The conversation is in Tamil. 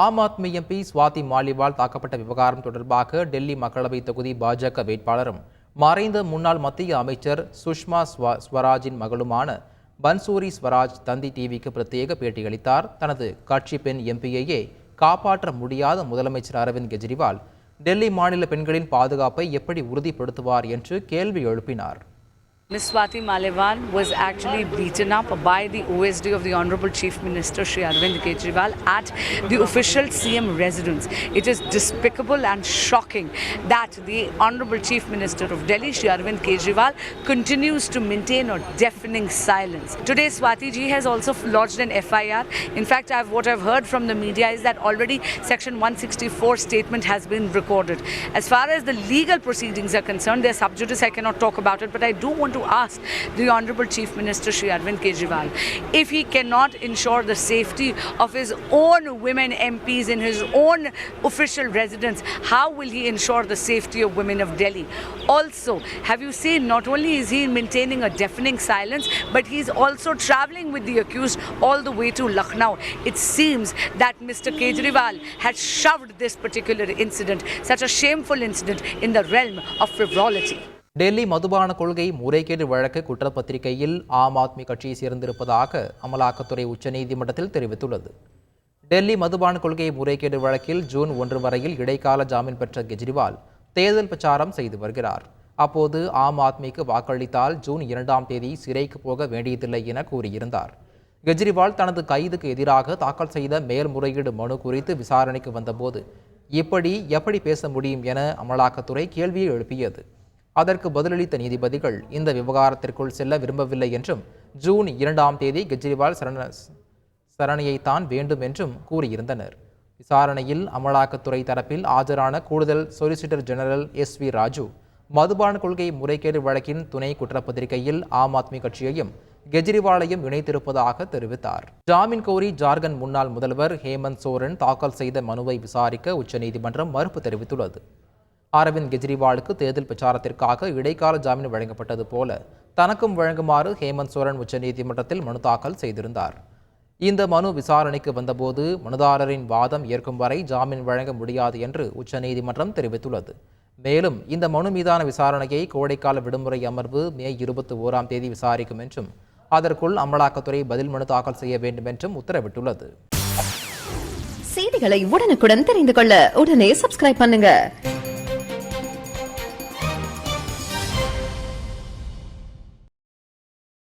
ஆம் ஆத்மி எம்பி சுவாதி மாலிவால் தாக்கப்பட்ட விவகாரம் தொடர்பாக டெல்லி மக்களவை தொகுதி பாஜக வேட்பாளரும் மறைந்த முன்னாள் மத்திய அமைச்சர் சுஷ்மா ஸ்வராஜின் மகளுமான பன்சூரி ஸ்வராஜ் தந்தி டிவிக்கு பிரத்யேக பேட்டியளித்தார் தனது கட்சி பெண் எம்பியையே காப்பாற்ற முடியாத முதலமைச்சர் அரவிந்த் கெஜ்ரிவால் டெல்லி மாநில பெண்களின் பாதுகாப்பை எப்படி உறுதிப்படுத்துவார் என்று கேள்வி எழுப்பினார். Ms. Swati Malevan was actually beaten up by the OSD of the Honorable Chief Minister Shri Arvind Kejriwal at the official CM residence. It is despicable and shocking that the Honorable Chief Minister of Delhi, Shri Arvind Kejriwal, continues to maintain a deafening silence. Today, Swati ji has also lodged an FIR. In fact, I've, what I've heard from the media is that already Section 164 statement has been recorded. As far as the legal proceedings are concerned, they're sub judice. I cannot talk about it, but I do want to ask the Honorable Chief Minister Shri Arvind Kejriwal if he cannot ensure the safety of his own women MPs in his own official residence, how will he ensure the safety of women of Delhi? Also, have you seen not only is he maintaining a deafening silence, but he's also traveling with the accused all the way to Lucknow. It seems that Mr. Kejriwal had shoved this particular incident, such a shameful incident, in the realm of frivolity. Delhi மதுபான கொள்கை முறைகேடு வழக்கு குற்றப்பத்திரிகையில் ஆம் ஆத்மி கட்சியை சேர்ந்திருப்பதாக அமலாக்கத்துறை உச்சநீதிமன்றத்தில் தெரிவித்துள்ளது. டெல்லி மதுபான கொள்கை முறைகேடு வழக்கில் ஜூன் ஒன்று வரையில் இடைக்கால ஜாமீன் பெற்ற கெஜ்ரிவால் தேர்தல் பிரச்சாரம் செய்து வருகிறார். அப்போது ஆம் ஆத்மிக்கு வாக்களித்தால் ஜூன் இரண்டாம் தேதி சிறைக்கு போக வேண்டியதில்லை என கூறியிருந்தார். கெஜ்ரிவால் தனது கைதுக்கு எதிராக தாக்கல் செய்த மேல்முறையீடு மனு குறித்து விசாரணைக்கு வந்தபோது இப்படி எப்படி பேச முடியும் என அமலாக்கத்துறை கேள்வியை எழுப்பியது. அதற்கு பதிலளித்த நீதிபதிகள் இந்த விவகாரத்திற்குள் செல்ல விரும்பவில்லை என்றும் ஜூன் இரண்டாம் தேதி கெஜ்ரிவால் சரண சரணையைத்தான் வேண்டும் என்றும் கூறியிருந்தனர். விசாரணையில் அமலாக்கத்துறை தரப்பில் ஆஜரான கூடுதல் solicitor general S V Raju மதுபான கொள்கை முறைகேடு வழக்கின் துணை குற்றப்பத்திரிகையில் ஆம் ஆத்மி கட்சியையும் கெஜ்ரிவாலையும் இணைத்திருப்பதாக தெரிவித்தார். ஜாமீன் கோரி ஜார்க்கண்ட் முன்னாள் முதல்வர் ஹேமந்த் சோரன் தாக்கல் செய்த மனுவை விசாரிக்க உச்சநீதிமன்றம் மறுப்பு தெரிவித்துள்ளது. அரவிந்த் கெஜ்ரிவாலுக்கு தேர்தல் பிரச்சாரத்திற்காக இடைக்கால ஜாமீன் வழங்கப்பட்டது போல தனக்கும் வழங்குமாறு ஹேமந்த் சோரன் உச்சநீதிமன்றத்தில் மனு தாக்கல் செய்திருந்தார். இந்த மனு விசாரணைக்கு வந்தபோது மனுதாரரின் வாதம் ஏற்கும் வரை ஜாமீன் வழங்க முடியாது என்று உச்சநீதிமன்றம் தெரிவித்துள்ளது. மேலும் இந்த மனு மீதான விசாரணையை கோடைக்கால விடுமுறை அமர்வு மே இருபத்தி ஓராம் தேதி விசாரிக்கும் என்றும் அதற்குள் அமலாக்கத்துறை பதில் மனு தாக்கல் செய்ய வேண்டும் என்றும் உத்தரவிட்டுள்ளது. செய்திகளை உடனுக்குடன் தெரிந்து கொள்ள உடனே சப்ஸ்கிரைப் பண்ணுங்க.